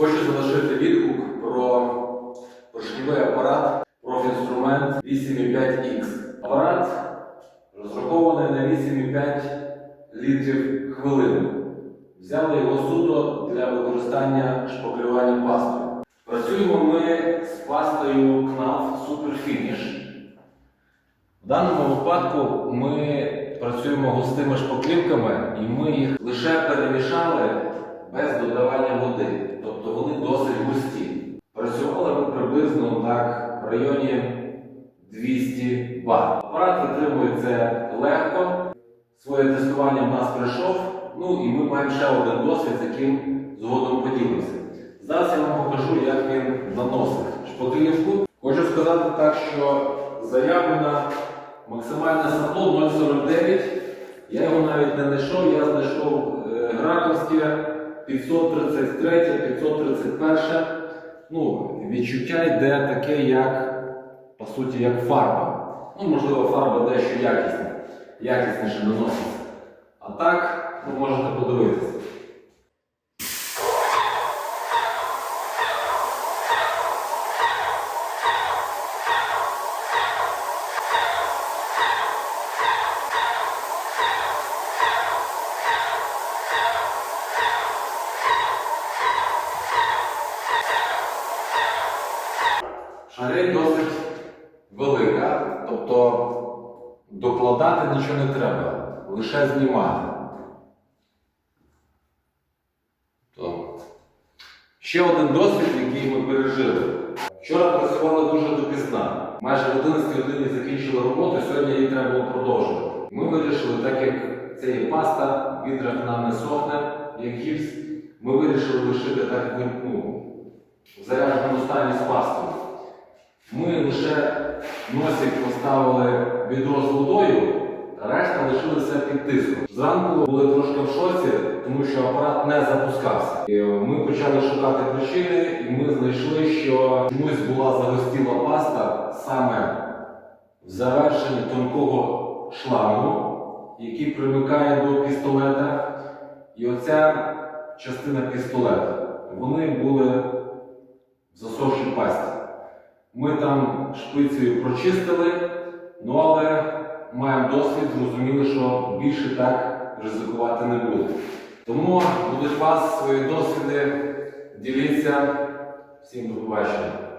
Хочу залишити відгук про поршневий апарат профінструмент 8,5X. Апарат розрахований на 8,5 літрів хвилину. Взяли його суто для використання шпаклювання пастою. Працюємо ми з пастою КНАФ Superfinish. В даному випадку ми працюємо густими шпаклівками і ми їх лише перемішали без додавання води. Тобто вони досить густі. Працювали ми приблизно так в районі 200 бар. Апарат витримує це легко. Своє тестування в нас пройшов. Ну і ми маємо ще один досвід, з яким згодом поділимося. Зараз я вам покажу, як він наносить шпаклівку. Хочу сказати так, що заявлена максимальне сапло 0,49. Я його навіть не знайшов, я знайшов граковське 533, 531. Ну, відчуття йде таке, як, по суті, як фарба. Ну, можливо, фарба дещо якісна, якісніше наноситься. А так, ви можете подивитися. Шарель досить велика, тобто докладати нічого не треба, лише знімати. То. Ще один досвід, який ми пережили. Вчора працювали дуже допізна. Майже в 11 годині закінчили роботу, сьогодні її треба було продовжувати. Ми вирішили, так як це є паста, відрах нам не сохне, як гіпс, ми вирішили лишити так як ну, в зарядженому стані з пастою. Ми лише носик поставили відро з водою, а решта лишилися під тиском. Зранку були трошки в шоці, тому що апарат не запускався. І ми почали шукати причини, і ми знайшли, що чомусь була загостіла паста саме в завершенні тонкого шлангу, який примикає до пістолета. І оця частина пістолета. Вони були в засохшій пасті. Ми там шпицею прочистили, ну але маємо досвід, зрозуміли, що більше так ризикувати не буде. Тому будуть вас свої досвіди, діліться. Всім до побачення.